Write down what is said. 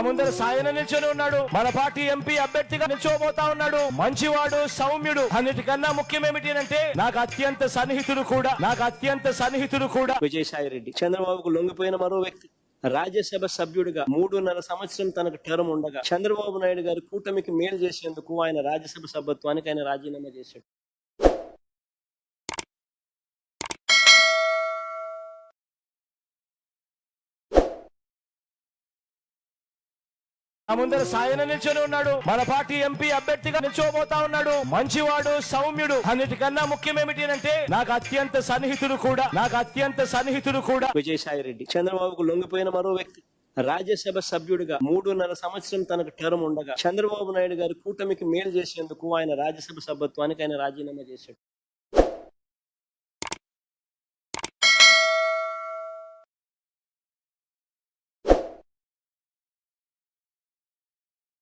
ముందర సాయన నిల్చొని ఉన్నాడు. మన పార్టీ ఎంపీ అభ్యర్థిగా నిల్చోబోతా ఉన్నాడు. మంచివాడు సౌమ్యుడు. అన్నిటికన్నా ముఖ్యం ఏమిటి అంటే నాకు అత్యంత సన్నిహితుడు కూడా నాకు అత్యంత సన్నిహితుడు కూడా విజయసాయి రెడ్డి. చంద్రబాబుకు లొంగిపోయిన మరో వ్యక్తి. రాజ్యసభ సభ్యుడిగా మూడున్నర సంవత్సరం తనకు టర్మ్ ఉండగా చంద్రబాబు నాయుడు గారి కూటమికి మేలు చేసేందుకు ఆయన రాజ్యసభ సభ్యత్వానికి ఆయన రాజీనామా చేశాడు. ముందర సాయన నిల్చొని ఉన్నాడు. మన పార్టీ ఎంపీ అభ్యర్థిగా నిల్చోబోతా ఉన్నాడు. మంచివాడు సౌమ్యుడు. అన్నిటికన్నా ముఖ్యం ఏమిటి అంటే నాకు అత్యంత సన్నిహితుడు కూడా నాకు అత్యంత సన్నిహితుడు కూడా. విజయసాయి రెడ్డి. చంద్రబాబుకు లొంగిపోయిన మరో వ్యక్తి రాజ్యసభ సభ్యుడిగా మూడున్నర సంవత్సరం తనకు టర్మ్ ఉండగా చంద్రబాబు నాయుడు గారి కూటమికి మేలు చేసేందుకు ఆయన రాజ్యసభ సభ్యత్వానికి ఆయన రాజీనామా చేశాడు.